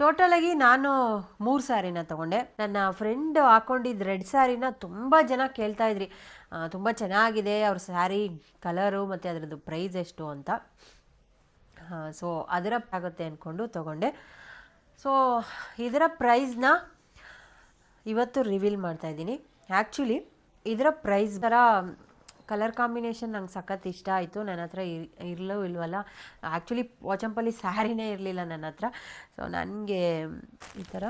ಟೋಟಲಾಗಿ ನಾನು ಮೂರು ಸ್ಯಾರಿನ ತೊಗೊಂಡೆ. ನನ್ನ ಫ್ರೆಂಡ್ ಹಾಕೊಂಡಿದ್ದ ರೆಡ್ ಸ್ಯಾರಿನ ತುಂಬ ಜನ ಕೇಳ್ತಾ ಇದ್ರಿ. ತುಂಬ ಚೆನ್ನಾಗಿದೆ, ಅವ್ರ ಸ್ಯಾರಿ ಕಲರು ಮತ್ತು ಅದರದ್ದು ಪ್ರೈಸ್ ಎಷ್ಟು ಅಂತ. ಸೊ ಅದರ ಆಗುತ್ತೆ ಅಂದ್ಕೊಂಡು ತೊಗೊಂಡೆ. ಸೊ ಇದರ ಪ್ರೈಸ್ನ ಇವತ್ತು ರಿವೀಲ್ ಮಾಡ್ತಾ ಇದ್ದೀನಿ. ಆ್ಯಕ್ಚುಲಿ ಇದರ ಪ್ರೈಸ್ ಥರ ಕಲರ್ ಕಾಂಬಿನೇಷನ್ ನಂಗೆ ಸಖತ್ ಇಷ್ಟ ಆಯಿತು. ನನ್ನ ಹತ್ರ ಇರಲೋ ಇಲ್ವಲ್ಲ ಆ್ಯಕ್ಚುಲಿ ವಾಚಂಪಲ್ಲಿ ಸ್ಯಾರಿನೇ ಇರಲಿಲ್ಲ ನನ್ನ ಹತ್ರ. ಸೊ ನನಗೆ ಈ ಥರ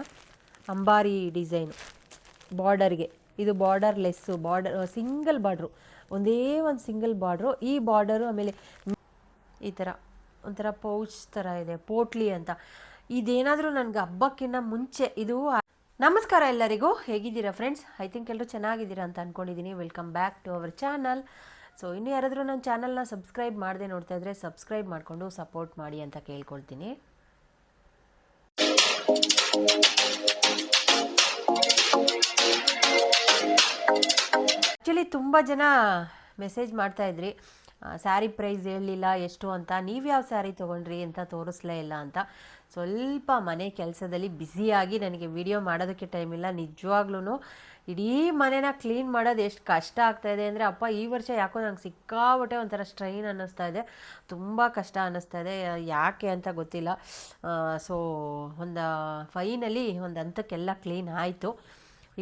ಅಂಬಾರಿ ಡಿಸೈನು ಬಾರ್ಡರ್ಗೆ, ಇದು border less border, single border, ಒಂದೇ ಒಂದು ಸಿಂಗಲ್ ಬಾರ್ಡ್ರು. ಈ ಬಾರ್ಡರು ಆಮೇಲೆ ಈ ಥರ ಒಂಥರ ಪೌಚ್ ಥರ ಇದೆ, ಪೋಟ್ಲಿ ಅಂತ. ಇದೇನಾದರೂ ನನಗೆ ಹಬ್ಬಕ್ಕಿಂತ ಮುಂಚೆ, ಇದು ನಮಸ್ಕಾರ ಎಲ್ಲರಿಗೂ, ಹೇಗಿದ್ದೀರಾ ಫ್ರೆಂಡ್ಸ್ ಐ ಥಿಂಕ್ ಎಲ್ಲರೂ ಚೆನ್ನಾಗಿದ್ದೀರಾ ಅಂತ ಅಂದ್ಕೊಂಡಿದ್ದೀನಿ welcome back to our channel so ಇನ್ನು ಯಾರಾದರೂ ನನ್ನ ಚಾನಲ್ನ ಸಬ್ಸ್ಕ್ರೈಬ್ ಮಾಡದೆ ನೋಡ್ತಾ ಇದ್ರೆ ಸಬ್ಸ್ಕ್ರೈಬ್ ಮಾಡಿಕೊಂಡು ಸಪೋರ್ಟ್ ಮಾಡಿ ಅಂತ ಕೇಳ್ಕೊಳ್ತೀನಿ. ಆ್ಯಕ್ಚುಲಿ ತುಂಬ ಜನ ಮೆಸೇಜ್ ಮಾಡ್ತಾ ಇದ್ರಿ. ಸ್ಯಾರಿ ಪ್ರೈಸ್ ಹೇಳಲಿಲ್ಲ ಎಷ್ಟು ಅಂತ ನೀವು ಯಾವ ಸ್ಯಾರಿ ತೊಗೊಂಡ್ರಿ ಅಂತ ತೋರಿಸ್ಲೇ ಇಲ್ಲ ಅಂತ. ಸ್ವಲ್ಪ ಮನೆ ಕೆಲಸದಲ್ಲಿ ಬ್ಯುಸಿಯಾಗಿ ನನಗೆ ವಿಡಿಯೋ ಮಾಡೋದಕ್ಕೆ ಟೈಮ್ ಇಲ್ಲ ನಿಜವಾಗ್ಲೂ ಇಡೀ ಮನೆನ ಕ್ಲೀನ್ ಮಾಡೋದು ಎಷ್ಟು ಕಷ್ಟ ಆಗ್ತಾ ಇದೆ ಅಂದರೆ, ಅಪ್ಪ ಈ ವರ್ಷ ಯಾಕೋ ನಂಗೆ ಸಿಕ್ಕಾಬಟ್ಟೆ ಒಂಥರ ಸ್ಟ್ರೈನ್ ಅನ್ನಿಸ್ತಾ ಇದೆ, ತುಂಬ ಕಷ್ಟ ಅನ್ನಿಸ್ತಾ ಇದೆ, ಯಾಕೆ ಅಂತ ಗೊತ್ತಿಲ್ಲ. ಸೊ ಒಂದು ಫೈನಲಿ ಒಂದು ಹಂತಕ್ಕೆಲ್ಲ ಕ್ಲೀನ್ ಆಯಿತು.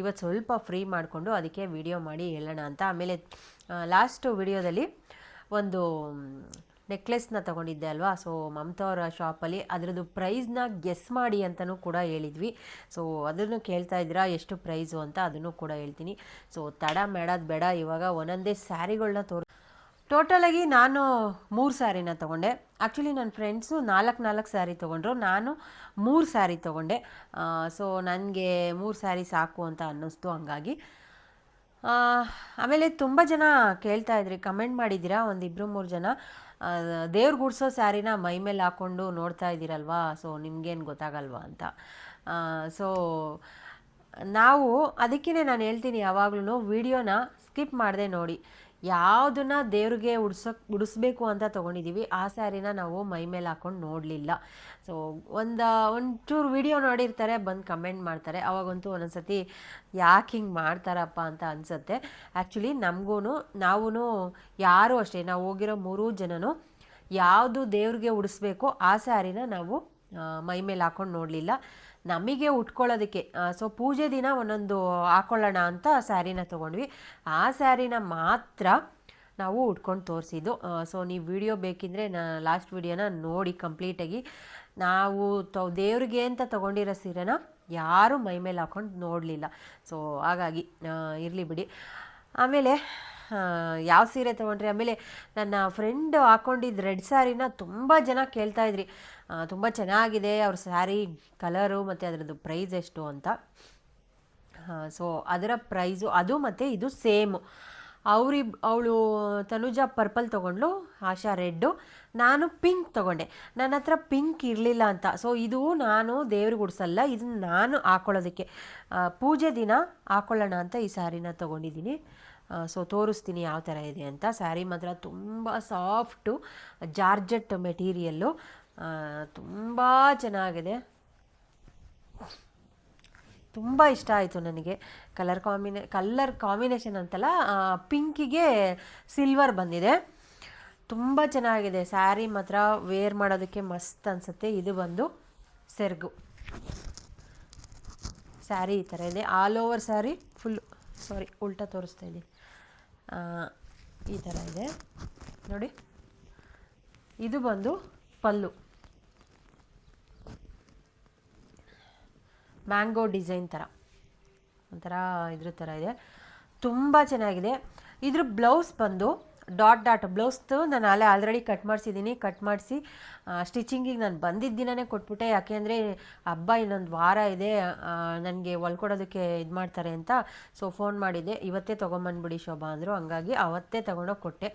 ಇವತ್ತು ಸ್ವಲ್ಪ ಫ್ರೀ ಮಾಡಿಕೊಂಡು ಅದಕ್ಕೆ ವಿಡಿಯೋ ಮಾಡಿ ಹೇಳೋಣ ಅಂತ. ಆಮೇಲೆ ಲಾಸ್ಟು ವಿಡಿಯೋದಲ್ಲಿ ಒಂದು ನೆಕ್ಲೆಸ್ನ ತಗೊಂಡಿದ್ದೆ ಅಲ್ವಾ? ಸೊ ಮಮತಾ ಅವರ ಶಾಪಲ್ಲಿ ಅದರದ್ದು ಪ್ರೈಸ್ನ ಗೆಸ್ ಮಾಡಿ ಅಂತಲೂ ಕೂಡ ಹೇಳಿದ್ವಿ. ಸೊ, ಅದನ್ನು ಕೇಳ್ತಾ ಇದ್ದೀರಾ? ಎಷ್ಟು ಪ್ರೈಸು ಅಂತ ಅದನ್ನು ಕೂಡ ಹೇಳ್ತೀನಿ. ಸೊ, ತಡ ಮಾಡೋದು ಬೇಡ. ಇವಾಗ ಒಂದೊಂದೇ ಸ್ಯಾರಿಗಳನ್ನ ತೋರ್, ಟೋಟಲಾಗಿ ನಾನು ಮೂರು ಸ್ಯಾರಿನ ತೊಗೊಂಡೆ. ಆ್ಯಕ್ಚುಲಿ ನನ್ನ ಫ್ರೆಂಡ್ಸು ನಾಲ್ಕು ನಾಲ್ಕು ಸ್ಯಾರಿ ತೊಗೊಂಡ್ರು. ನಾನು ಮೂರು ಸ್ಯಾರಿ ತೊಗೊಂಡೆ. ಸೊ, ನನಗೆ ಮೂರು ಸ್ಯಾರಿ ಸಾಕು ಅಂತ ಅನ್ನಿಸ್ತು ಹಂಗಾಗಿ. ಆಮೇಲೆ ತುಂಬ ಜನ ಕೇಳ್ತಾ ಇದ್ರಿ ಕಮೆಂಟ್ ಮಾಡಿದ್ದೀರಾ ಒಂದಿಬ್ಬರು ಮೂರು ಜನ. ದೇವ್ರ ಗುಡ್ಸೋ ಸ್ಯಾರಿನ ಮೈ ಮೇಲೆ ಹಾಕ್ಕೊಂಡು ನೋಡ್ತಾ ಇದ್ದೀರಲ್ವಾ, ಸೊ ನಿಮಗೇನು ಗೊತ್ತಾಗಲ್ವಾ ಅಂತ. ಸೊ ನಾವು ಅದಕ್ಕೇ ನಾನು ಹೇಳ್ತೀನಿ ಯಾವಾಗಲೂ ವಿಡಿಯೋನ ಸ್ಕಿಪ್ ಮಾಡದೆ ನೋಡಿ. ಯಾವುದನ್ನ ದೇವ್ರಿಗೆ ಉಡ್ಸೋಕ್, ಉಡಿಸ್ಬೇಕು ಅಂತ ತೊಗೊಂಡಿದ್ದೀವಿ ಆ ಸ್ಯಾರಿನ ನಾವು ಮೈ ಮೇಲೆ ಹಾಕೊಂಡು ನೋಡಲಿಲ್ಲ. ಸೊ ಒಂದು, ಒಂಚೂರು ವಿಡಿಯೋ ನೋಡಿರ್ತಾರೆ, ಬಂದು ಕಮೆಂಟ್ ಮಾಡ್ತಾರೆ. ಅವಾಗಂತೂ ಒಂದೊಂದ್ಸತಿ ಯಾಕೆ ಹಿಂಗೆ ಮಾಡ್ತಾರಪ್ಪ ಅಂತ ಅನಿಸುತ್ತೆ. ಆ್ಯಕ್ಚುಲಿ ನಮಗೂ ನಾವೂ ಯಾರೂ ಅಷ್ಟೇ, ನಾವು ಹೋಗಿರೋ ಮೂರೂ ಜನನು ಯಾವುದು ದೇವ್ರಿಗೆ ಉಡಿಸ್ಬೇಕು, ಆ ಸ್ಯಾರಿನ ನಾವು ಮೈ ಮೇಲೆ ಹಾಕೊಂಡು ನೋಡಲಿಲ್ಲ. ನಮಗೆ ಉಟ್ಕೊಳ್ಳೋದಕ್ಕೆ. ಸೊ ಪೂಜೆ ದಿನ ಒಂದೊಂದು ಹಾಕೊಳ್ಳೋಣ ಅಂತ ಸ್ಯಾರಿನ ತೊಗೊಂಡ್ವಿ. ಆ ಸ್ಯಾರಿನ ಮಾತ್ರ ನಾವು ಉಟ್ಕೊಂಡು ತೋರಿಸಿದ್ದು. ಸೊ ನೀವು ವಿಡಿಯೋ ಬೇಕಿದ್ರೆ ನಾ ಲಾಸ್ಟ್ ವಿಡಿಯೋನ ನೋಡಿ ಕಂಪ್ಲೀಟಾಗಿ ನಾವು ತೊ, ದೇವ್ರಿಗೆ ಅಂತ ತೊಗೊಂಡಿರೋ ಸೀರೆನ ಯಾರೂ ಮೈ ಮೇಲೆ ಹಾಕೊಂಡು ನೋಡಲಿಲ್ಲ. ಸೊ ಹಾಗಾಗಿ ಇರಲಿ ಬಿಡಿ. ಆಮೇಲೆ ಯಾವ ಸೀರೆ ತೊಗೊಂಡ್ರಿ? ಆಮೇಲೆ ನನ್ನ ಫ್ರೆಂಡ್ ಹಾಕ್ಕೊಂಡಿದ್ದ ರೆಡ್ ಸ್ಯಾರಿನ ತುಂಬ ಜನ ಕೇಳ್ತಾ ಇದ್ರಿ. ತುಂಬ ಚೆನ್ನಾಗಿದೆ. ಅವ್ರ ಸ್ಯಾರಿ ಕಲರು ಮತ್ತು ಅದರದ್ದು ಪ್ರೈಸ್ ಎಷ್ಟು ಅಂತ. ಸೊ ಅದರ ಪ್ರೈಸು ಅದು ಮತ್ತು ಇದು ಸೇಮು ಅವ್ರಿಬ್, ಅವಳು ತನುಜಾ ಪರ್ಪಲ್ ತೊಗೊಂಡ್ಳು, ಆಶಾ ರೆಡ್ಡು ನಾನು ಪಿಂಕ್ ತೊಗೊಂಡೆ. ನನ್ನ ಹತ್ರ ಪಿಂಕ್ ಇರಲಿಲ್ಲ ಅಂತ. ಸೊ ಇದು ನಾನು ದೇವ್ರಿಗೆ ಉಡ್ಸಲ್ಲ. ಇದು ನಾನು ಹಾಕೊಳ್ಳೋದಕ್ಕೆ. ಪೂಜೆ ದಿನ ಹಾಕೊಳ್ಳೋಣ ಅಂತ ಈ ಸ್ಯಾರಿನ ತೊಗೊಂಡಿದ್ದೀನಿ. ಸೊ ತೋರಿಸ್ತೀನಿ ಯಾವ ಥರ ಇದೆ ಅಂತ. ಸ್ಯಾರಿ ಮಾತ್ರ ತುಂಬ ಸಾಫ್ಟು ಜಾರ್ಜೆಟ್ ಮೆಟೀರಿಯಲ್ಲು ತುಂಬ ಚೆನ್ನಾಗಿದೆ ತುಂಬ ಇಷ್ಟ ಆಯಿತು ನನಗೆ. ಕಲರ್ ಕಾಂಬಿನೇ ಕಲ್ಲರ್ ಕಾಂಬಿನೇಷನ್ ಅಂತಲ್ಲ ಪಿಂಕಿಗೆ ಸಿಲ್ವರ್ ಬಂದಿದೆ. ತುಂಬ ಚೆನ್ನಾಗಿದೆ ಸ್ಯಾರಿ ಮಾತ್ರ ವೇರ್ ಮಾಡೋದಕ್ಕೆ ಮಸ್ತ್ ಅನಿಸುತ್ತೆ. ಇದು ಬಂದು ಸೆರ್ಗು. ಸ್ಯಾರಿ ಈ ಥರ ಇದೆ. All over sari full sari ಉಲ್ಟಾ ತೋರಿಸ್ತಾ ಇದ್ದೀನಿ. ಈ ಥರ ಇದೆ. ನೋಡಿ. ಇದು ಬಂದು ಪಲ್ಲು. ಮ್ಯಾಂಗೋ ಡಿಸೈನ್ ಥರ. ಒಂಥರ ಇದ್ರ ಥರ ಇದೆ. ತುಂಬ ಚೆನ್ನಾಗಿದೆ. ಇದ್ರ ಬ್ಲೌಸ್ ಬಂದು ಡಾಟ್ ಡಾಟ್ ಬ್ಲೌಸ್ದು ನಾನು ಅಲ್ಲೇ ಆಲ್ರೆಡಿ ಕಟ್ ಮಾಡಿಸಿದ್ದೀನಿ ಕಟ್ ಮಾಡಿಸಿ ಸ್ಟಿಚಿಂಗಿಗೆ ನಾನು ಬಂದಿದ್ದ ದಿನನೇ ಕೊಟ್ಬಿಟ್ಟೆ. ಯಾಕೆಂದರೆ ಹಬ್ಬ ಇನ್ನೊಂದು ವಾರ ಇದೆ. ನನಗೆ ಹೊಲ್ಕೊಡೋದಕ್ಕೆ ಇದು ಮಾಡ್ತಾರೆ ಅಂತ. ಸೊ ಫೋನ್ ಮಾಡಿದ್ದೆ. ಇವತ್ತೇ ತೊಗೊಂಬಂದ್ಬಿಡಿ ಶೋಭಾ ಅಂದರು. ಹಂಗಾಗಿ ಅವತ್ತೇ ತೊಗೊಂಡೋಗಿ ಕೊಟ್ಟೆ.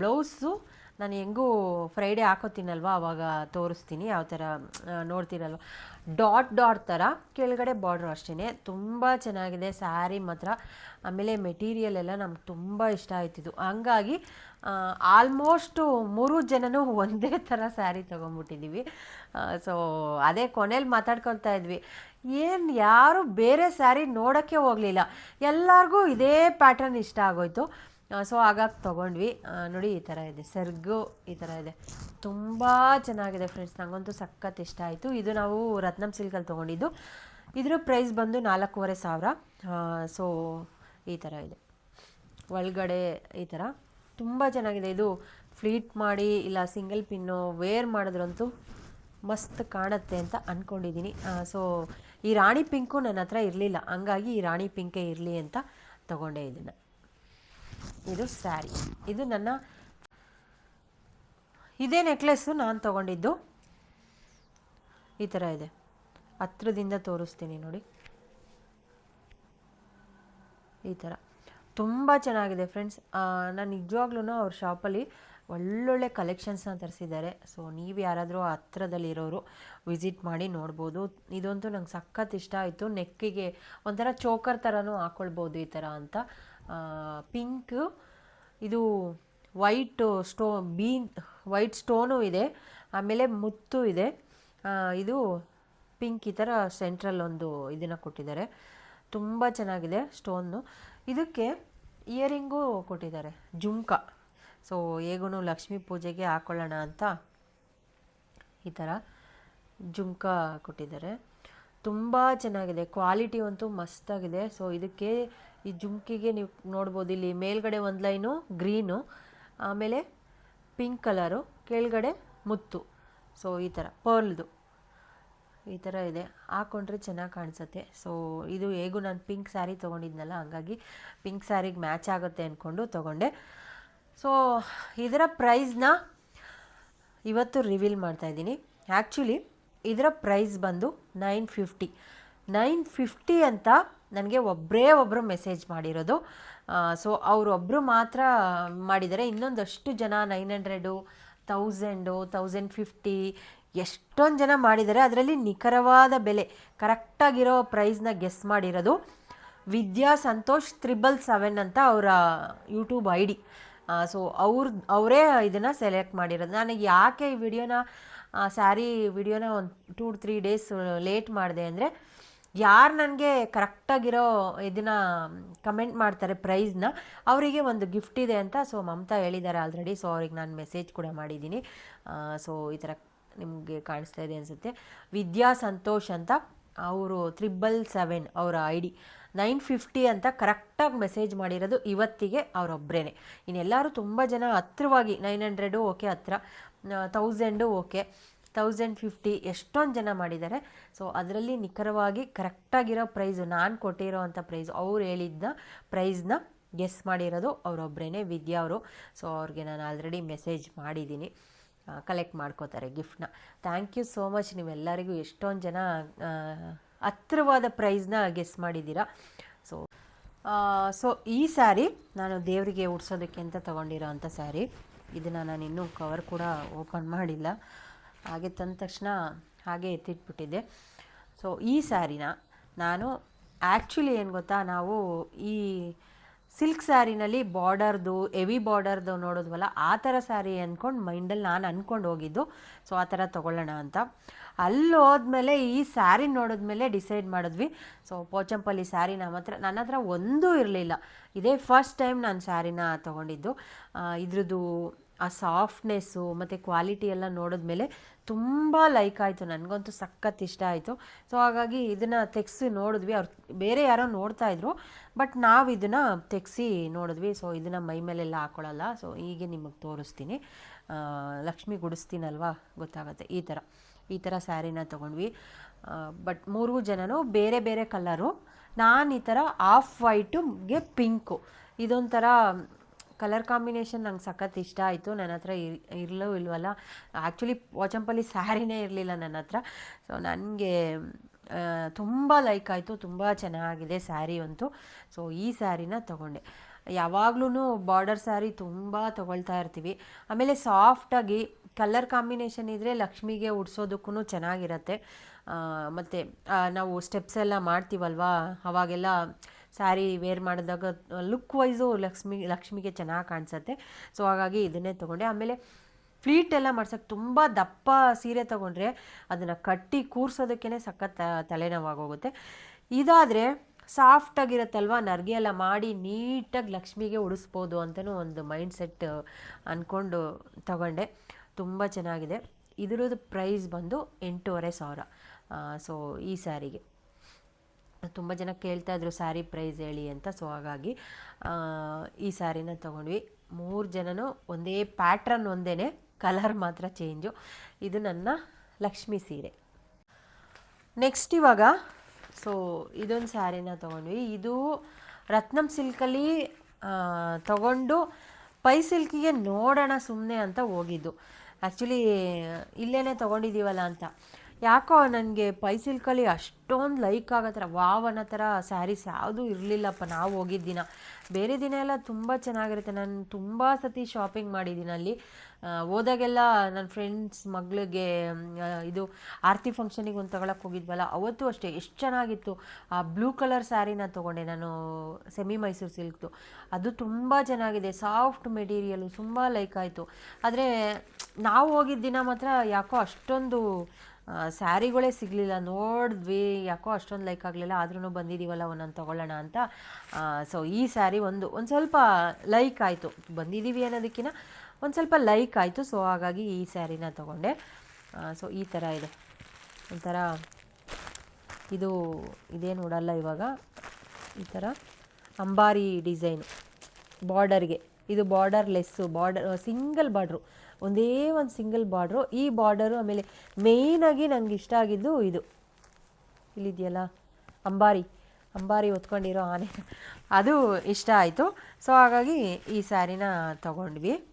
ಬ್ಲೌಸು ನಾನು ಹೆಂಗೂ ಫ್ರೈಡೇ ಹಾಕೋತೀನಲ್ವ ಆವಾಗ ತೋರಿಸ್ತೀನಿ, ಯಾವ ಥರ ನೋಡ್ತೀರಲ್ವ ಡಾಟ್ ಡಾಟ್ ಥರ, ಕೆಳಗಡೆ ಬಾರ್ಡ್ರು ಅಷ್ಟೇ ತುಂಬ ಚೆನ್ನಾಗಿದೆ ಸ್ಯಾರಿ ಮಾತ್ರ. ಆಮೇಲೆ ಮೆಟೀರಿಯಲ್ ಎಲ್ಲ ನಮ್ಗೆ ತುಂಬ ಇಷ್ಟ ಆಯ್ತಿದ್ದು ಹಂಗಾಗಿ ಆಲ್ಮೋಸ್ಟು ಮೂರು ಜನನೂ ಒಂದೇ ಥರ ಸ್ಯಾರಿ ತೊಗೊಂಬಿಟ್ಟಿದ್ದೀವಿ ಸೊ ಅದೇ ಕೊನೆಯಲ್ಲಿ ಮಾತಾಡ್ಕೊಳ್ತಾ ಇದ್ವಿ. ಏನು ಯಾರು ಬೇರೆ ಸ್ಯಾರಿ ನೋಡೋಕ್ಕೆ ಹೋಗಲಿಲ್ಲ. ಎಲ್ಲರಿಗೂ ಇದೇ ಪ್ಯಾಟರ್ನ್ ಇಷ್ಟ ಆಗೋಯ್ತು. ಸೊ ಹಾಗಾಗಿ ತೊಗೊಂಡ್ವಿ. ನೋಡಿ, ಈ ಥರ ಇದೆ. ಸರ್ಗು ಈ ಥರ ಇದೆ. ತುಂಬ ಚೆನ್ನಾಗಿದೆ ಫ್ರೆಂಡ್ಸ್ ನನಗಂತೂ ಸಖತ್ ಇಷ್ಟ ಆಯಿತು. ಇದು ನಾವು ರತ್ನಂ ಸಿಲ್ಕಲ್ಲಿ ತೊಗೊಂಡಿದ್ದು. ಇದರ ಪ್ರೈಸ್ ಬಂದು ನಾಲ್ಕೂವರೆ ಸಾವಿರ. ಸೊ ಈ ಥರ ಇದೆ. ಒಳಗಡೆ ಈ ಥರ. ತುಂಬ ಚೆನ್ನಾಗಿದೆ. ಇದು ಫ್ಲೀಟ್ ಮಾಡಿ, ಇಲ್ಲ ಸಿಂಗಲ್ ಪಿನ್ನು ವೇರ್ ಮಾಡಿದ್ರಂತೂ ಮಸ್ತ್ ಕಾಣುತ್ತೆ ಅಂತ ಅಂದ್ಕೊಂಡಿದ್ದೀನಿ ಸೊ ಈ ರಾಣಿ ಪಿಂಕು ನನ್ನ ಹತ್ರ ಇರಲಿಲ್ಲ. ಹಂಗಾಗಿ ಈ ರಾಣಿ ಪಿಂಕೇ ಇರಲಿ ಅಂತ ತಗೊಂಡೆ ಇದನ್ನು. ಇದು ಸ್ಯಾರಿ. ಇದು ನನ್ನ ಇದೇ ನೆಕ್ಲೆಸ್ಸು ನಾನು ತಗೊಂಡಿದ್ದು. ಈ ಥರ ಇದೆ. ಹತ್ರದಿಂದ ತೋರಿಸ್ತೀನಿ ನೋಡಿ. ಈ ಥರ ತುಂಬ ಚೆನ್ನಾಗಿದೆ ಫ್ರೆಂಡ್ಸ್. ನಾನು ನಿಜವಾಗ್ಲೂ ಅವ್ರ ಶಾಪಲ್ಲಿ ಒಳ್ಳೊಳ್ಳೆ ಕಲೆಕ್ಷನ್ಸ್ನ ತರಿಸಿದ್ದಾರೆ. ಸೊ ನೀವು ಯಾರಾದರೂ ಹತ್ರದಲ್ಲಿರೋರು ವಿಸಿಟ್ ಮಾಡಿ ನೋಡ್ಬೋದು. ಇದಂತೂ ನಂಗೆ ಸಖತ್ ಇಷ್ಟ ಆಯಿತು. ನೆಕ್ಕಿಗೆ ಒಂಥರ ಚೋಕರ್ ಥರನೂ ಹಾಕ್ಕೊಳ್ಬೋದು ಈ ಥರ ಅಂತ. ಪಿಂಕ್ ಇದು white stone white stone ಇದೆ. ಆಮೇಲೆ ಮುತ್ತು ಇದೆ. ಇದು ಪಿಂಕ್ ಈ ಥರ ಸೆಂಟ್ರಲ್ ಒಂದು ಇದನ್ನು ಕೊಟ್ಟಿದ್ದಾರೆ. ತುಂಬ ಚೆನ್ನಾಗಿದೆ ಸ್ಟೋನು ಇದಕ್ಕೆ ಇಯರಿಂಗು ಕೊಟ್ಟಿದ್ದಾರೆ. ಜುಮ್ಕ. ಸೊ ಹೇಗೂ ಲಕ್ಷ್ಮೀ ಪೂಜೆಗೆ ಹಾಕೊಳ್ಳೋಣ ಅಂತ ಈ ಥರ ಜುಮ್ಕ ಕೊಟ್ಟಿದ್ದಾರೆ. ತುಂಬ ಚೆನ್ನಾಗಿದೆ. ಕ್ವಾಲಿಟಿ ಅಂತೂ ಮಸ್ತಾಗಿದೆ. ಸೊ ಇದಕ್ಕೆ ಈ ಜುಮ್ಕಿಗೆ ನೀವು ನೋಡ್ಬೋದು, ಇಲ್ಲಿ ಮೇಲ್ಗಡೆ ಒಂದು ಲೈನು ಗ್ರೀನು, ಆಮೇಲೆ ಪಿಂಕ್ ಕಲರು, ಕೆಳಗಡೆ ಮುತ್ತು. ಸೊ ಈ ಥರ ಪರ್ಲ್ದು. ಈ ಥರ ಇದೆ. ಹಾಕೊಂಡ್ರೆ ಚೆನ್ನಾಗಿ ಕಾಣಿಸುತ್ತೆ. ಸೊ ಇದು ಹೇಗೂ ನಾನು ಪಿಂಕ್ ಸ್ಯಾರಿ ತೊಗೊಂಡಿದ್ನಲ್ಲ, ಹಾಗಾಗಿ ಪಿಂಕ್ ಸ್ಯಾರಿಗೆ ಮ್ಯಾಚ್ ಆಗುತ್ತೆ ಅಂದ್ಕೊಂಡು ತೊಗೊಂಡೆ. ಸೊ ಇದರ ಪ್ರೈಸ್ನ ಇವತ್ತು ರಿವೀಲ್ ಮಾಡ್ತಾ ಇದ್ದೀನಿ. ಆ್ಯಕ್ಚುಲಿ ಇದರ ಪ್ರೈಸ್ ಬಂದು ನೈನ್ ಫಿಫ್ಟಿ. ನೈನ್ ಫಿಫ್ಟಿ ಅಂತ ನನಗೆ ಒಬ್ಬರೇ ಒಬ್ಬರು ಮೆಸೇಜ್ ಮಾಡಿರೋದು. ಸೊ ಅವರೊಬ್ಬರು ಮಾತ್ರ ಮಾಡಿದ್ದಾರೆ ಇನ್ನೊಂದಷ್ಟು ಜನ nine hundred thousand thousand fifty ಎಷ್ಟೊಂದು ಜನ ಮಾಡಿದ್ದಾರೆ ಅದರಲ್ಲಿ ನಿಖರವಾದ ಬೆಲೆ ಕರೆಕ್ಟಾಗಿರೋ ಪ್ರೈಸ್ನ ಗೆಸ್ ಮಾಡಿರೋದು. ವಿದ್ಯಾ ಸಂತೋಷ್ ತ್ರಿಬಲ್ ಸೆವೆನ್ ಅಂತ ಅವರ ಯೂಟ್ಯೂಬ್ ಐ ಡಿ ಸೊ ಅವ್ರ, ಅವರೇ ಇದನ್ನು ಸೆಲೆಕ್ಟ್ ಮಾಡಿರೋದು. ನಾನು ಯಾಕೆ ಈ ವಿಡಿಯೋನ ಸ್ಯಾರಿ ವಿಡಿಯೋನ ಒಂದು ಟೂ ತ್ರೀ ಡೇಸ್ ಲೇಟ್ ಮಾಡಿದೆ ಅಂದರೆ ಯಾರು ನನಗೆ ಕರೆಕ್ಟಾಗಿರೋ ಇದನ್ನು ಕಮೆಂಟ್ ಮಾಡ್ತಾರೆ ಪ್ರೈಸ್ನ ಅವರಿಗೆ ಒಂದು ಗಿಫ್ಟ್ ಇದೆ ಅಂತ ಸೊ ಮಮತಾ ಹೇಳಿದ್ದಾರೆ ಆಲ್ರೆಡಿ ಸೊ ಅವ್ರಿಗೆ ನಾನು ಮೆಸೇಜ್ ಕೂಡ ಮಾಡಿದ್ದೀನಿ. ಸೊ ಈ ಥರ ನಿಮಗೆ ಕಾಣಿಸ್ತಾ ಇದೆ ಅನಿಸುತ್ತೆ. ವಿದ್ಯಾ ಸಂತೋಷ್ ಅಂತ ಅವರು ತ್ರಿಬಲ್ ಸೆವೆನ್ ಅವರ ಐ ಡಿ ನೈನ್ ಫಿಫ್ಟಿ ಅಂತ ಕರೆಕ್ಟಾಗಿ ಮೆಸೇಜ್ ಮಾಡಿರೋದು ಇವತ್ತಿಗೆ ಅವರೊಬ್ಬರೇ ಇನ್ನೆಲ್ಲರೂ ತುಂಬ ಜನ ಹತ್ರವಾಗಿ ನೈನ್ ಹಂಡ್ರೆಡು ಓಕೆ ಹತ್ರ ತೌಸಂಡು ಓಕೆ. ತೌಸಂಡ್ ಫಿಫ್ಟಿ ಎಷ್ಟೊಂದು ಜನ ಮಾಡಿದ್ದಾರೆ. ಸೊ ಅದರಲ್ಲಿ ನಿಖರವಾಗಿ ಕರೆಕ್ಟಾಗಿರೋ ಪ್ರೈಸು, ನಾನು ಕೊಟ್ಟಿರೋ ಅಂಥ ಪ್ರೈಸ್, ಅವ್ರು ಹೇಳಿದ್ದ ಪ್ರೈಸ್ನ ಗೆಸ್ ಮಾಡಿರೋದು ಅವರೊಬ್ಬರೇ ವಿದ್ಯಾ ಅವರು. ಸೊ ಅವ್ರಿಗೆ ನಾನು ಆಲ್ರೆಡಿ ಮೆಸೇಜ್ ಮಾಡಿದ್ದೀನಿ. ಕಲೆಕ್ಟ್ ಮಾಡ್ಕೋತಾರೆ ಗಿಫ್ಟ್ನ ಥ್ಯಾಂಕ್ ಯು ಸೋ ಮಚ್ ನೀವೆಲ್ಲರಿಗೂ ಎಷ್ಟೊಂದು ಜನ ಹತ್ತಿರವಾದ ಪ್ರೈಸ್ನ ಗೆಸ್ ಮಾಡಿದ್ದೀರಾ. ಸೊ ಸೊ ಈ ಸ್ಯಾರಿ ನಾನು ದೇವರಿಗೆ ಉಡ್ಸೋದಕ್ಕೆ ಅಂತ ತೊಗೊಂಡಿರೋ ಅಂಥ ಸ್ಯಾರಿ, ಇದನ್ನು ನಾನು ಇನ್ನೂ ಕವರ್ ಕೂಡ ಓಪನ್ ಮಾಡಿಲ್ಲ. ಹಾಗೆ ತಂದ ತಕ್ಷಣ ಹಾಗೆ ಎತ್ತಿಟ್ಬಿಟ್ಟಿದ್ದೆ. ಸೊ ಈ ಸ್ಯಾರಿನ ನಾನು ಆ್ಯಕ್ಚುಲಿ ಏನು ಗೊತ್ತಾ, ನಾವು ಈ ಸಿಲ್ಕ್ ಸ್ಯಾರಿನಲ್ಲಿ ಬಾರ್ಡರ್ದು ಎವಿ ಬಾರ್ಡರ್ದು ನೋಡೋದ್ವಲ್ಲ, ಆ ಥರ ಸ್ಯಾರಿ ಅಂದ್ಕೊಂಡು ಮೈಂಡಲ್ಲಿ ನಾನು ಅಂದ್ಕೊಂಡು ಹೋಗಿದ್ದು. ಸೊ ಆ ಥರ ತೊಗೊಳ್ಳೋಣ ಅಂತ. ಅಲ್ಲಿ ಹೋದ್ಮೇಲೆ ಈ ಸ್ಯಾರಿ ನೋಡಿದ್ಮೇಲೆ ಡಿಸೈಡ್ ಮಾಡಿದ್ವಿ. ಸೊ ಪೋಚಂಪಲ್ಲಿ ಸ್ಯಾರಿ ನಮ್ಮ ಹತ್ರ ನನ್ನ ಹತ್ರ ಒಂದೂ ಇರಲಿಲ್ಲ. ಇದೇ ಫಸ್ಟ್ ಟೈಮ್ ನಾನು ಸ್ಯಾರಿನ ತೊಗೊಂಡಿದ್ದು. ಇದ್ರದ್ದು ಆ ಸಾಫ್ಟ್ನೆಸ್ಸು ಮತ್ತು ಕ್ವಾಲಿಟಿ ಎಲ್ಲ ನೋಡಿದ್ಮೇಲೆ ತುಂಬ ಲೈಕ್ ಆಯಿತು. ನನಗಂತೂ ಸಖತ್ ಇಷ್ಟ ಆಯಿತು. ಸೊ ಹಾಗಾಗಿ ಇದನ್ನು ತೆಗ್ಸಿ ನೋಡಿದ್ವಿ. ಅವ್ರು ಬೇರೆ ಯಾರೋ ನೋಡ್ತಾ ಇದ್ರು. ಬಟ್ ನಾವು ಇದನ್ನು ತೆಗ್ಸಿ ನೋಡಿದ್ವಿ. ಸೊ ಇದನ್ನು ಮೈ ಮೇಲೆಲ್ಲ ಹಾಕೊಳ್ಳಲ್ಲ. ಸೊ ಹೀಗೆ ನಿಮಗೆ ತೋರಿಸ್ತೀನಿ. ಲಕ್ಷ್ಮಿ ಗುಡಿಸ್ತೀನಲ್ವಾ? ಗೊತ್ತಾಗುತ್ತೆ. ಈ ಥರ ಈ ಥರ ಸ್ಯಾರಿನ ತೊಗೊಂಡ್ವಿ. ಬಟ್ ಮೂರು ಜನನೂ ಬೇರೆ ಬೇರೆ ಕಲರು ನಾನು ಈ ಥರ ಆಫ್ ವೈಟುಗೆ ಪಿಂಕು ಇದೊಂಥರ ಕಲರ್ ಕಾಂಬಿನೇಷನ್ ನಂಗೆ ಸಖತ್ ಇಷ್ಟ ಆಯಿತು. ನನ್ನ ಹತ್ರ ಇರಲೋ ಇಲ್ವಲ್ಲ. ಆ್ಯಕ್ಚುಲಿ ಪೋಚಂಪಲ್ಲಿ ಸ್ಯಾರಿನೇ ಇರಲಿಲ್ಲ ನನ್ನ ಹತ್ರ. ಸೊ ನನಗೆ ತುಂಬ ಲೈಕ್ ಆಯಿತು. ತುಂಬ ಚೆನ್ನಾಗಿದೆ ಸ್ಯಾರಿ ಅಂತೂ. ಸೊ ಈ ಸ್ಯಾರಿನ ತೊಗೊಂಡೆ. ಯಾವಾಗ್ಲೂ ಬಾರ್ಡರ್ ಸ್ಯಾರಿ ತುಂಬ ತೊಗೊಳ್ತಾ ಇರ್ತೀವಿ. ಆಮೇಲೆ ಸಾಫ್ಟಾಗಿ ಕಲರ್ ಕಾಂಬಿನೇಷನ್ ಇದ್ದರೆ ಲಕ್ಷ್ಮಿಗೆ ಉಡ್ಸೋದಕ್ಕೂ ಚೆನ್ನಾಗಿರತ್ತೆ. ಮತ್ತು ನಾವು ಸ್ಟೆಪ್ಸ್ ಎಲ್ಲ ಮಾಡ್ತೀವಲ್ವಾ? ಅವಾಗೆಲ್ಲ ಸ್ಯಾರಿ ವೇರ್ ಮಾಡಿದಾಗ ಲುಕ್ ವೈಸು ಲಕ್ಷ್ಮಿ, ಲಕ್ಷ್ಮಿಗೆ ಚೆನ್ನಾಗಿ ಕಾಣಿಸುತ್ತೆ. ಸೊ ಹಾಗಾಗಿ ಇದನ್ನೇ ತೊಗೊಂಡೆ. ಆಮೇಲೆ ಫ್ಲೀಟ್ ಎಲ್ಲ ಮಾಡ್ಸೋಕ್ಕೆ ತುಂಬ ದಪ್ಪ ಸೀರೆ ತೊಗೊಂಡ್ರೆ ಅದನ್ನು ಕಟ್ಟಿ ಕೂರಿಸೋದಕ್ಕೇ ಸಖತ್ ತಲೆನೋವಾಗೋಗುತ್ತೆ. ಇದಾದರೆ ಸಾಫ್ಟಾಗಿರುತ್ತಲ್ವ ನರ್ಗೆ ಎಲ್ಲ ಮಾಡಿ ನೀಟಾಗಿ ಲಕ್ಷ್ಮಿಗೆ ಉಡಿಸ್ಬೋದು ಅಂತಲೂ ಒಂದು ಮೈಂಡ್ ಸೆಟ್ ಅಂದ್ಕೊಂಡು ತಗೊಂಡೆ. ತುಂಬ ಚೆನ್ನಾಗಿದೆ. ಇದರದ್ದು ಪ್ರೈಸ್ ಬಂದು ಎಂಟೂವರೆ ಸಾವಿರ. ಸೊ ಈ ಸ್ಯಾರಿಗೆ ತುಂಬ ಜನ ಕೇಳ್ತಾ ಇದ್ರು, ಸ್ಯಾರಿ ಪ್ರೈಸ್ ಹೇಳಿ ಅಂತ. ಸೊ ಹಾಗಾಗಿ ಈ ಸ್ಯಾರಿನ ತೊಗೊಂಡ್ವಿ. ಮೂರು ಜನನೂ ಒಂದೇ ಪ್ಯಾಟ್ರನ್ ಒಂದೇ ಕಲರ್ ಮಾತ್ರ ಚೇಂಜು. ಇದು ನನ್ನ ಲಕ್ಷ್ಮಿ ಸೀರೆ. ನೆಕ್ಸ್ಟ್ ಇವಾಗ ಸೊ ಇದೊಂದು ಸ್ಯಾರಿನ ತೊಗೊಂಡ್ವಿ. ಇದು ರತ್ನಂ ಸಿಲ್ಕಲ್ಲಿ ತಗೊಂಡು ಪೈ ಸಿಲ್ಕಿಗೆ ನೋಡೋಣ ಸುಮ್ಮನೆ ಅಂತ ಹೋಗಿದ್ದು. ಆ್ಯಕ್ಚುಲಿ ಇಲ್ಲೇ ತೊಗೊಂಡಿದ್ದೀವಲ್ಲ ಅಂತ. ಯಾಕೋ ನನಗೆ ಪೈ ಸಿಲ್ಕಲ್ಲಿ ಅಷ್ಟೊಂದು ಲೈಕ್ ಆಗೋ ಥರ, ವಾವ್ ಅನ್ನೋ ಥರ ಸ್ಯಾರೀಸ್ ಯಾವುದೂ ಇರಲಿಲ್ಲಪ್ಪ ನಾವು ಹೋಗಿದ್ದ ದಿನ. ಬೇರೆ ದಿನ ಎಲ್ಲ ತುಂಬ ಚೆನ್ನಾಗಿರುತ್ತೆ. ನಾನು ತುಂಬ ಸತಿ ಶಾಪಿಂಗ್ ಮಾಡಿದ್ದೀನಿ ಅಲ್ಲಿ. ಹೋದಾಗೆಲ್ಲ ನನ್ನ ಫ್ರೆಂಡ್ಸ್ ಮಗಳಿಗೆ ಇದು ಆರತಿ ಫಂಕ್ಷನಿಗೆ ಒಂದು ತಗೊಳಕ್ಕೆ ಹೋಗಿದ್ವಲ್ಲ, ಅವತ್ತು ಅಷ್ಟೇ ಎಷ್ಟು ಚೆನ್ನಾಗಿತ್ತು. ಆ ಬ್ಲೂ ಕಲರ್ ಸ್ಯಾರಿನ ತೊಗೊಂಡೆ ನಾನು ಸೆಮಿ ಮೈಸೂರು ಸಿಲ್ಕ್ದು ಅದು ತುಂಬ ಚೆನ್ನಾಗಿದೆ. ಸಾಫ್ಟ್ ಮೆಟೀರಿಯಲು ತುಂಬ ಲೈಕ್ ಆಯಿತು. ಆದರೆ ನಾವು ಹೋಗಿದ್ದ ದಿನ ಮಾತ್ರ ಯಾಕೋ ಅಷ್ಟೊಂದು ಸ್ಯಾರಿಗಳೇ ಸಿಗಲಿಲ್ಲ. ನೋಡಿದ್ವಿ, ಯಾಕೋ ಅಷ್ಟೊಂದು ಲೈಕ್ ಆಗಲಿಲ್ಲ. ಆದ್ರೂ ಬಂದಿದ್ದೀವಲ್ಲ ಒಂದೊಂದು ತೊಗೊಳ್ಳೋಣ ಅಂತ. ಸೊ ಈ ಸ್ಯಾರಿ ಒಂದು ಒಂದು ಸ್ವಲ್ಪ ಲೈಕ್ ಆಯಿತು. ಬಂದಿದ್ದೀವಿ ಅನ್ನೋದಕ್ಕಿಂತ ಒಂದು ಸ್ವಲ್ಪ ಲೈಕ್ ಆಯಿತು. ಸೊ ಹಾಗಾಗಿ ಈ ಸ್ಯಾರಿನ ತೊಗೊಂಡೆ. ಸೊ ಈ ಥರ ಇದೆ. ಒಂಥರ ಇದು ಇದೇನು ನೋಡಲ್ಲ ಇವಾಗ. ಈ ಥರ ಅಂಬಾರಿ ಡಿಸೈನು ಬಾರ್ಡರ್ಗೆ ಇದು border less border single border ಒಂದೇ ಒಂದು ಸಿಂಗಲ್ ಬಾರ್ಡ್ರು ಈ ಬಾರ್ಡರು ಆಮೇಲೆ ಮೇಯ್ನಾಗಿ ನಂಗೆ ಇಷ್ಟ ಆಗಿದ್ದು ಇದು. ಇಲ್ಲಿದೆಯಲ್ಲ? ಅಂಬಾರಿ. ಅಂಬಾರಿ ಹೊತ್ಕೊಂಡಿರೋ ಆನೆ. ಅದು ಇಷ್ಟ ಆಯಿತು. ಸೊ ಹಾಗಾಗಿ ಈ ಸ್ಯಾರಿನ ತಗೊಂಡ್ವಿ.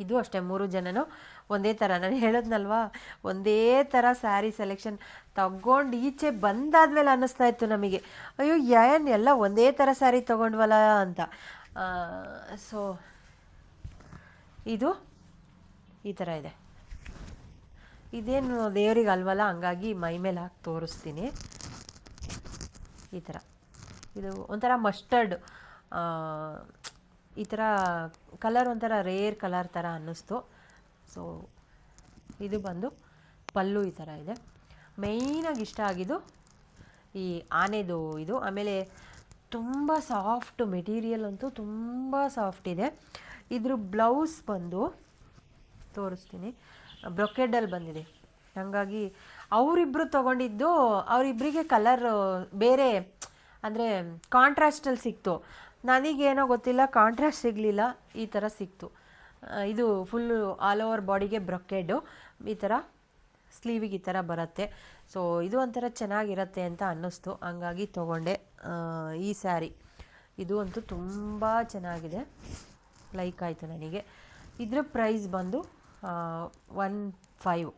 ಇದು ಅಷ್ಟೇ, ಮೂರು ಜನನು. ಒಂದೇ ಥರ ನಾನು ಹೇಳೋದ್ನಲ್ವಾ? ಒಂದೇ ಥರ ಸ್ಯಾರಿ ಸೆಲೆಕ್ಷನ್ ತಗೊಂಡು ಈಚೆ ಬಂದಾದ್ಮೇಲೆ ಅನ್ನಿಸ್ತಾ ಇತ್ತು ನಮಗೆ. ಅಯ್ಯೋ, ಏನು ಎಲ್ಲ ಒಂದೇ ಥರ ಸ್ಯಾರಿ ತೊಗೊಂಡ್ವಲ್ಲ ಅಂತ. ಸೊ ಇದು. ಈ ಥರ ಇದೆ. ಇದೇನು ದೇವರಿಗೆ ಅಲ್ವಲ್ಲ? ಹಂಗಾಗಿ ಮೈ ಮೇಲೆ ಹಾಕಿ ತೋರಿಸ್ತೀನಿ. ಈ ಥರ. ಇದು ಒಂಥರ ಮಸ್ಟರ್ಡ್ ಈ ಥರ ಕಲರ್ ಒಂಥರ ರೇರ್ ಕಲರ್ ಥರ ಅನ್ನಿಸ್ತು. ಸೊ ಇದು ಬಂದು ಪಲ್ಲು ಈ ಥರ ಇದೆ. ಮೇಯ್ನಾಗಿ ಇಷ್ಟ ಆಗಿದ್ದು ಈ ಆನೆದು ಇದು. ಆಮೇಲೆ ತುಂಬ ಸಾಫ್ಟ್ ಮೆಟೀರಿಯಲ್ ಅಂತೂ ತುಂಬ ಸಾಫ್ಟ್ ಇದೆ. ಇದ್ರ ಬ್ಲೌಸ್ ಬಂದು ತೋರಿಸ್ತೀನಿ. ಬ್ರೊಕೆಡಲ್ಲಿ ಬಂದಿದೆ. ಹಾಗಾಗಿ ಅವರಿಬ್ಬರು ತೊಗೊಂಡಿದ್ದು ಅವರಿಬ್ಬರಿಗೆ ಕಲರ್ ಬೇರೆ, ಅಂದರೆ ಕಾಂಟ್ರಾಸ್ಟಲ್ಲಿ ಸಿಕ್ತು. ನನಗೇನೋ ಗೊತ್ತಿಲ್ಲ ಕಾಂಟ್ರಾಸ್ಟ್ ಸಿಗಲಿಲ್ಲ, ಈ ಥರ ಸಿಕ್ತು. ಇದು ಫುಲ್ಲು ಆಲ್ ಓವರ್ ಬಾಡಿಗೆ ಬ್ರೊಕೆಡು ಈ ಥರ ಸ್ಲೀವಿಗೆ ಈ ಥರ ಬರುತ್ತೆ. ಸೊ ಇದು ಒಂಥರ ಚೆನ್ನಾಗಿರತ್ತೆ ಅಂತ ಅನ್ನಿಸ್ತು. ಹಂಗಾಗಿ ತೊಗೊಂಡೆ ಈ ಸ್ಯಾರಿ ಇದು ಅಂತೂ ತುಂಬ ಚೆನ್ನಾಗಿದೆ. ಲೈಕ್ ಆಯಿತು ನನಗೆ. ಇದರ ಪ್ರೈಸ್ ಬಂದು one five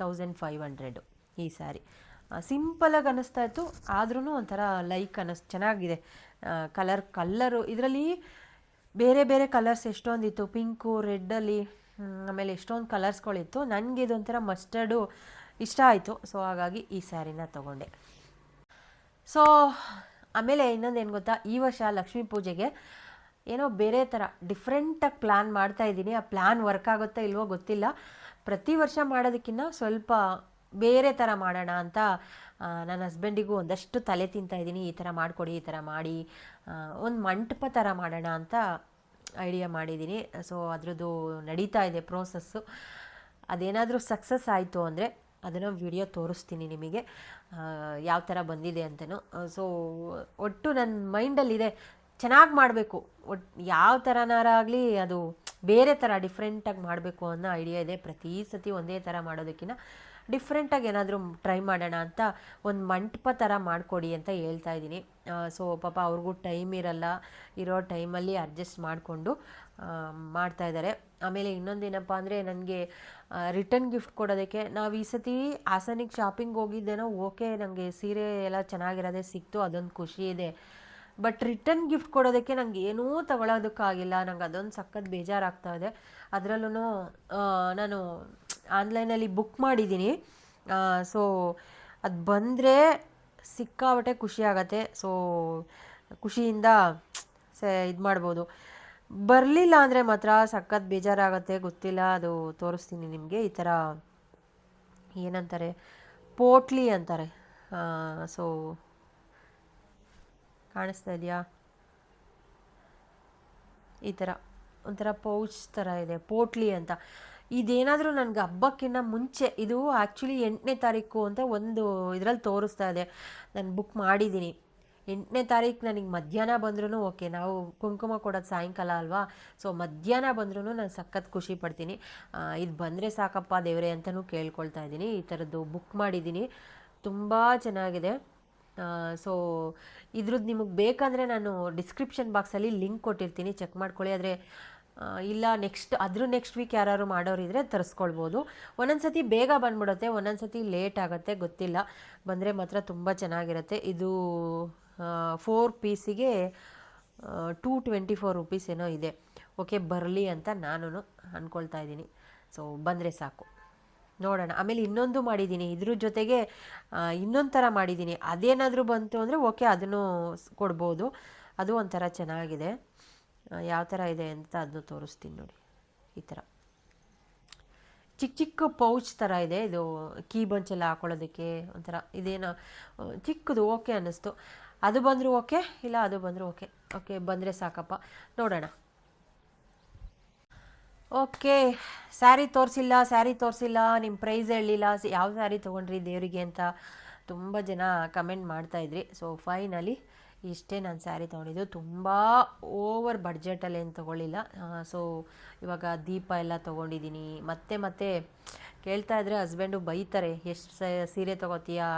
thousand five hundred ಈ ಸ್ಯಾರಿ ಸಿಂಪಲಾಗಿ ಅನ್ನಿಸ್ತಾ ಇತ್ತು ಆದ್ರೂ ಒಂಥರ ಲೈಕ್ ಅನ್ನಿಸ್, ಚೆನ್ನಾಗಿದೆ. ಕಲರ್ ಕಲ್ಲರು ಇದರಲ್ಲಿ ಬೇರೆ ಬೇರೆ ಕಲರ್ಸ್ ಎಷ್ಟೊಂದಿತ್ತು ಪಿಂಕು ರೆಡ್ಡಲ್ಲಿ ಆಮೇಲೆ ಎಷ್ಟೊಂದು ಕಲರ್ಸ್ಗಳಿತ್ತು ನನಗೆ ಇದೊಂಥರ ಮಸ್ಟರ್ಡು ಇಷ್ಟ ಆಯಿತು. ಸೊ ಹಾಗಾಗಿ ಈ ಸ್ಯಾರಿನ ತೊಗೊಂಡೆ. ಸೊ ಆಮೇಲೆ ಇನ್ನೊಂದು ಏನು ಗೊತ್ತಾ, ಈ ವರ್ಷ ಲಕ್ಷ್ಮೀ ಪೂಜೆಗೆ ಏನೋ ಬೇರೆ ಥರ ಡಿಫ್ರೆಂಟಾಗಿ ಪ್ಲ್ಯಾನ್ ಮಾಡ್ತಾ ಇದ್ದೀನಿ. ಆ ಪ್ಲ್ಯಾನ್ ವರ್ಕ್ ಆಗುತ್ತಾ ಇಲ್ವೋ ಗೊತ್ತಿಲ್ಲ. ಪ್ರತಿ ವರ್ಷ ಮಾಡೋದಕ್ಕಿಂತ ಸ್ವಲ್ಪ ಬೇರೆ ಥರ ಮಾಡೋಣ ಅಂತ ನನ್ನ ಹಸ್ಬೆಂಡಿಗೂ ಒಂದಷ್ಟು ತಲೆ ತಿಂತಾ ಇದ್ದೀನಿ. ಈ ಥರ ಮಾಡಿಕೊಡಿ, ಈ ಥರ ಮಾಡಿ ಒಂದು ಮಂಟಪ ಥರ ಮಾಡೋಣ ಅಂತ ಐಡಿಯಾ ಮಾಡಿದ್ದೀನಿ. ಸೊ ಅದರದ್ದು ನಡೀತಾ ಇದೆ ಪ್ರೋಸೆಸ್ಸು ಅದೇನಾದರೂ ಸಕ್ಸಸ್ ಆಯಿತು ಅಂದರೆ ಅದನ್ನು ವಿಡಿಯೋ ತೋರಿಸ್ತೀನಿ ನಿಮಗೆ. ಯಾವ ಥರ ಬಂದಿದೆ ಅಂತಲೂ ಸೊ ಒಟ್ಟು ನನ್ನ ಮೈಂಡಲ್ಲಿದೆ ಚೆನ್ನಾಗಿ ಮಾಡಬೇಕು. ಒಟ್ಟು ಯಾವ ಥರನಾರಾಗಲಿ ಅದು ಬೇರೆ ಥರ ಡಿಫ್ರೆಂಟಾಗಿ ಮಾಡಬೇಕು ಅನ್ನೋ ಐಡಿಯಾ ಇದೆ. ಪ್ರತಿ ಸತಿ ಒಂದೇ ಥರ ಮಾಡೋದಕ್ಕಿಂತ ಡಿಫ್ರೆಂಟಾಗಿ ಏನಾದರೂ ಟ್ರೈ ಮಾಡೋಣ ಅಂತ ಒಂದು ಮಂಟಪ ಥರ ಮಾಡಿಕೊಡಿ ಅಂತ ಹೇಳ್ತಾ ಇದ್ದೀನಿ. ಸೊ ಪಾಪ ಅವ್ರಿಗೂ ಟೈಮ್ ಇರಲ್ಲ. ಇರೋ ಟೈಮಲ್ಲಿ ಅಡ್ಜಸ್ಟ್ ಮಾಡಿಕೊಂಡು ಮಾಡ್ತಾ ಇದ್ದಾರೆ ಆಮೇಲೆ ಇನ್ನೊಂದೇನಪ್ಪ ಅಂದರೆ ನನಗೆ ರಿಟರ್ನ್ ಗಿಫ್ಟ್ ಕೊಡೋದಕ್ಕೆ ನಾವು ಈ ಸತಿ ಹಾಸನಿಗೆ ಶಾಪಿಂಗ್ ಹೋಗಿದ್ದೇನೋ ಓಕೆ ನನಗೆ ಸೀರೆ ಎಲ್ಲ ಚೆನ್ನಾಗಿರೋದೇ ಸಿಕ್ತು, ಅದೊಂದು ಖುಷಿ ಇದೆ. ಬಟ್ ರಿಟರ್ನ್ ಗಿಫ್ಟ್ ಕೊಡೋದಕ್ಕೆ ನಂಗೆ ಏನೂ ತಗೊಳ್ಳೋದಕ್ಕಾಗಿಲ್ಲ ನಂಗೆ ಅದೊಂದು ಸಖತ್ ಬೇಜಾರಾಗ್ತಾ ಇದೆ. ಅದರಲ್ಲೂ ನಾನು ಆನ್ಲೈನಲ್ಲಿ ಬುಕ್ ಮಾಡಿದ್ದೀನಿ. ಸೊ ಅದು ಬಂದರೆ ಸಿಕ್ಕಾಬಟ್ಟೆ ಖುಷಿ ಆಗತ್ತೆ. ಸೊ ಖುಷಿಯಿಂದ ಸೆ, ಇದು ಮಾಡ್ಬೋದು. ಬರಲಿಲ್ಲ ಅಂದರೆ ಮಾತ್ರ ಸಖತ್ ಬೇಜಾರಾಗತ್ತೆ. ಗೊತ್ತಿಲ್ಲ. ಅದು ತೋರಿಸ್ತೀನಿ ನಿಮಗೆ. ಈ ಥರ ಏನಂತಾರೆ? ಪೋಟ್ಲಿ ಅಂತಾರೆ. ಸೊ ಕಾಣಿಸ್ತಾ ಇದೆಯಾ? ಈ ಥರ, ಒಂಥರ ಪೌಚ್ ಥರ ಇದೆ, ಪೋಟ್ಲಿ ಅಂತ. ಇದೇನಾದರೂ ನನಗೆ ಹಬ್ಬಕ್ಕಿಂತ ಮುಂಚೆ, ಇದು ಆ್ಯಕ್ಚುಲಿ ಎಂಟನೇ ತಾರೀಕು ಅಂತ ಒಂದು ಇದರಲ್ಲಿ ತೋರಿಸ್ತಾ ಇದೆ. ನಾನು ಬುಕ್ ಮಾಡಿದ್ದೀನಿ ಎಂಟನೇ ತಾರೀಕು ನನಗೆ ಮಧ್ಯಾಹ್ನ ಬಂದ್ರೂ ಓಕೆ ನಾವು ಕುಂಕುಮ ಕೊಡೋದು ಸಾಯಂಕಾಲ ಅಲ್ವಾ? ಸೊ ಮಧ್ಯಾಹ್ನ ಬಂದ್ರೂ ನಾನು ಸಖತ್ ಖುಷಿ ಪಡ್ತೀನಿ. ಇದು ಬಂದರೆ ಸಾಕಪ್ಪ ದೇವರೇ ಅಂತಲೂ ಕೇಳ್ಕೊಳ್ತಾ ಇದ್ದೀನಿ. ಈ ಥರದ್ದು ಬುಕ್ ಮಾಡಿದ್ದೀನಿ ತುಂಬ ಚೆನ್ನಾಗಿದೆ. ಸೊ ಇದ್ರದ್ದು ನಿಮಗೆ ಬೇಕಂದರೆ ನಾನು ಡಿಸ್ಕ್ರಿಪ್ಷನ್ ಬಾಕ್ಸಲ್ಲಿ ಲಿಂಕ್ ಕೊಟ್ಟಿರ್ತೀನಿ. ಚೆಕ್ ಮಾಡ್ಕೊಳ್ಳಿ. ಆದರೆ ಇಲ್ಲ ನೆಕ್ಸ್ಟ್ ಅದ್ರ ನೆಕ್ಸ್ಟ್ ವೀಕ್ ಯಾರು ಮಾಡೋರಿದ್ರೆ ತರಿಸ್ಕೊಳ್ಬೋದು. ಒಂದೊಂದು ಸತಿ ಬೇಗ ಬಂದ್ಬಿಡುತ್ತೆ. ಒಂದೊಂದು ಸತಿ ಲೇಟ್ ಆಗುತ್ತೆ. ಗೊತ್ತಿಲ್ಲ. ಬಂದರೆ ಮಾತ್ರ ತುಂಬ ಚೆನ್ನಾಗಿರುತ್ತೆ. ಇದು ಫೋರ್ ಪೀಸಿಗೆ ಟೂ ಟ್ವೆಂಟಿ ಫೋರ್ ರುಪೀಸ್ ಏನೋ ಇದೆ. ಓಕೆ ಬರಲಿ ಅಂತ ನಾನು ಅಂದ್ಕೊಳ್ತಾ ಇದ್ದೀನಿ. ಸೊ ಬಂದರೆ ಸಾಕು. ನೋಡೋಣ. ಆಮೇಲೆ ಇನ್ನೊಂದು ಮಾಡಿದ್ದೀನಿ. ಇದ್ರ ಜೊತೆಗೆ ಇನ್ನೊಂದು ಥರ ಮಾಡಿದ್ದೀನಿ. ಅದೇನಾದರೂ ಬಂತು ಅಂದರೆ ಓಕೆ, ಅದನ್ನು ಕೊಡ್ಬೋದು. ಅದು ಒಂಥರ ಚೆನ್ನಾಗಿದೆ. ಯಾವ ಥರ ಇದೆ ಅಂತ ಅದನ್ನು ತೋರಿಸ್ತೀನಿ ನೋಡಿ. ಈ ಥರ ಚಿಕ್ಕ ಚಿಕ್ಕ ಪೌಚ್ ಥರ ಇದೆ. ಇದು ಕೀ ಬಂಚೆಲ್ಲ ಹಾಕೊಳ್ಳೋದಕ್ಕೆ ಒಂಥರ ಇದೇನೋ ಚಿಕ್ಕದು, ಓಕೆ ಅನ್ನಿಸ್ತು. ಅದು ಬಂದರೂ ಓಕೆ, ಇಲ್ಲ ಅದು ಬಂದರೂ ಓಕೆ. ಓಕೆ, ಬಂದರೆ ಸಾಕಪ್ಪ. ನೋಡೋಣ. ಓಕೆ, ಸ್ಯಾರಿ ತೋರಿಸಿಲ್ಲ ಸ್ಯಾರಿ ತೋರಿಸಿಲ್ಲ ನಿಮ್ಮ ಪ್ರೈಸ್ ಹೇಳಿಲ್ಲ ಯಾವ ಸ್ಯಾರಿ ತೊಗೊಂಡ್ರಿ ದೇವರಿಗೆ ಅಂತ ತುಂಬ ಜನ ಕಮೆಂಟ್ ಮಾಡ್ತಾಯಿದ್ರಿ ಸೊ ಫೈನಲಿ ಇಷ್ಟೇ ನಾನು ಸ್ಯಾರಿ ತೊಗೊಂಡಿದ್ದು. ತುಂಬ ಓವರ್ ಬಡ್ಜೆಟಲ್ಲಿ ಏನು ತೊಗೊಳ್ಳಿಲ್ಲ. ಸೊ ಇವಾಗ ದೀಪ ಎಲ್ಲ ತೊಗೊಂಡಿದ್ದೀನಿ ಮತ್ತೆ ಮತ್ತೆ ಕೇಳ್ತಾ ಇದ್ರೆ ಹಸ್ಬೆಂಡು ಬೈತಾರೆ, ಎಷ್ಟು ಸೀರೆ ತೊಗೋತೀಯಾ?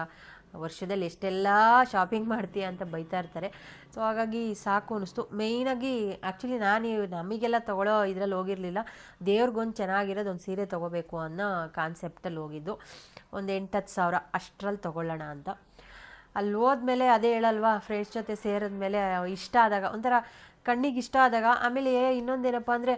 ವರ್ಷದಲ್ಲಿ ಎಷ್ಟೆಲ್ಲ ಶಾಪಿಂಗ್ ಮಾಡ್ತೀಯ ಅಂತ ಬೈತಾ ಇರ್ತಾರೆ. ಸೊ ಹಾಗಾಗಿ ಸಾಕು ಅನಿಸ್ತು. ಮೇಯ್ನಾಗಿ ಆ್ಯಕ್ಚುಲಿ ನಾನು ನಮಗೆಲ್ಲ ತೊಗೊಳ್ಳೋ ಇದರಲ್ಲಿ ಹೋಗಿರಲಿಲ್ಲ. ದೇವ್ರಿಗೊಂದು ಚೆನ್ನಾಗಿರೋದು ಒಂದು ಸೀರೆ ತೊಗೋಬೇಕು ಅನ್ನೋ ಕಾನ್ಸೆಪ್ಟಲ್ಲಿ ಹೋಗಿದ್ದು. ಒಂದು ಎಂಟು ಹತ್ತು ಸಾವಿರ ಅಷ್ಟರಲ್ಲಿ ತೊಗೊಳ್ಳೋಣ ಅಂತ. ಅಲ್ಲಿ ಹೋದ್ಮೇಲೆ ಅದೇ ಹೇಳಲ್ವಾ ಫ್ರೆಂಡ್ಸ್ ಜೊತೆ ಸೇರಿದ್ಮೇಲೆ ಇಷ್ಟ ಆದಾಗ ಒಂಥರ ಕಣ್ಣಿಗೆ ಇಷ್ಟ ಆದಾಗ ಆಮೇಲೆ ಇನ್ನೊಂದೇನಪ್ಪ ಅಂದರೆ,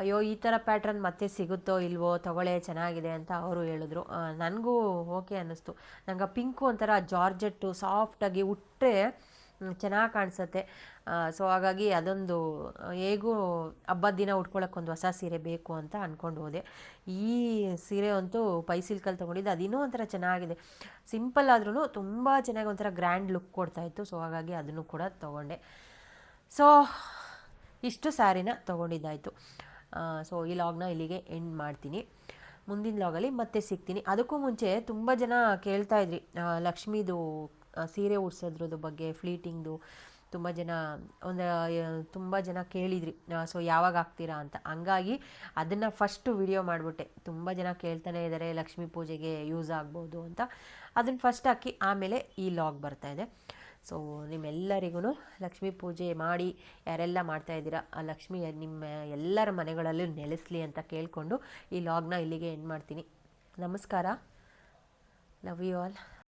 ಅಯ್ಯೋ, ಈ ಥರ ಪ್ಯಾಟ್ರನ್ ಮತ್ತೆ ಸಿಗುತ್ತೋ ಇಲ್ವೋ, ತಗೊಳ್ಳೆ, ಚೆನ್ನಾಗಿದೆ ಅಂತ ಅವರು ಹೇಳಿದ್ರು. ನನಗೂ ಓಕೆ ಅನ್ನಿಸ್ತು. ನಂಗೆ ಪಿಂಕು ಒಂಥರ ಜಾರ್ಜೆಟ್ಟು ಸಾಫ್ಟಾಗಿ ಉಟ್ಟರೆ ಚೆನ್ನಾಗಿ ಕಾಣಿಸುತ್ತೆ. ಸೊ ಹಾಗಾಗಿ ಅದೊಂದು, ಹೇಗೂ ಹಬ್ಬದ ದಿನ ಉಟ್ಕೊಳ್ಳೋಕೆ ಒಂದು ಹೊಸ ಸೀರೆ ಬೇಕು ಅಂತ ಅಂದ್ಕೊಂಡು ಹೋದೆ. ಈ ಸೀರೆ ಅಂತೂ ಪೈ ಸಿಲ್ಕಲ್ಲಿ ತೊಗೊಂಡಿದ್ದು ಅದಿನ್ನೂ ಒಂಥರ ಚೆನ್ನಾಗಿದೆ. ಸಿಂಪಲ್ ಆದ್ರೂ ತುಂಬ ಚೆನ್ನಾಗಿ ಒಂಥರ ಗ್ರ್ಯಾಂಡ್ ಲುಕ್ ಕೊಡ್ತಾಯಿತ್ತು ಸೊ ಹಾಗಾಗಿ ಅದನ್ನು ಕೂಡ ತೊಗೊಂಡೆ. ಸೊ ಇಷ್ಟು ಸ್ಯಾರಿನ ತೊಗೊಂಡಿದ್ದಾಯಿತು. ಸೊ ಈ ಲಾಗ್ನ ಇಲ್ಲಿಗೆ ಎಂಡ್ ಮಾಡ್ತೀನಿ. ಮುಂದಿನ ಲಾಗಲ್ಲಿ ಮತ್ತೆ ಸಿಗ್ತೀನಿ. ಅದಕ್ಕೂ ಮುಂಚೆ ತುಂಬ ಜನ ಕೇಳ್ತಾ ಇದ್ರಿ. ಲಕ್ಷ್ಮೀದು ಸೀರೆ ಉಡ್ಸೋದ್ರದ್ದು ಬಗ್ಗೆ ಫ್ಲೀಟಿಂಗ್ದು ತುಂಬ ಜನ, ಒಂದು ತುಂಬ ಜನ ಕೇಳಿದ್ರಿ. ಸೊ ಯಾವಾಗ ಆಗ್ತೀರಾ ಅಂತ. ಹಂಗಾಗಿ ಅದನ್ನು ಫಸ್ಟು ವಿಡಿಯೋ ಮಾಡಿಬಿಟ್ಟೆ. ತುಂಬ ಜನ ಕೇಳ್ತಾನೆ ಇದ್ದಾರೆ ಲಕ್ಷ್ಮೀ ಪೂಜೆಗೆ ಯೂಸ್ ಆಗ್ಬೋದು ಅಂತ. ಅದನ್ನು ಫಸ್ಟ್ ಹಾಕಿ ಆಮೇಲೆ ಈ ಲಾಗ್ ಬರ್ತಾಯಿದೆ ಸೊ ನಿಮ್ಮೆಲ್ಲರಿಗೂ ಲಕ್ಷ್ಮೀ ಪೂಜೆ ಮಾಡಿ ಯಾರೆಲ್ಲ ಮಾಡ್ತಾಯಿದ್ದೀರಾ ಆ ಲಕ್ಷ್ಮಿ ನಿಮ್ಮ ಎಲ್ಲರ ಮನೆಗಳಲ್ಲೂ ನೆಲೆಸಲಿ ಅಂತ ಕೇಳಿಕೊಂಡು ಈ ಲಾಗ್ನ ಇಲ್ಲಿಗೆ ಎಂಡ್ ಮಾಡ್ತೀನಿ. ನಮಸ್ಕಾರ. Love you all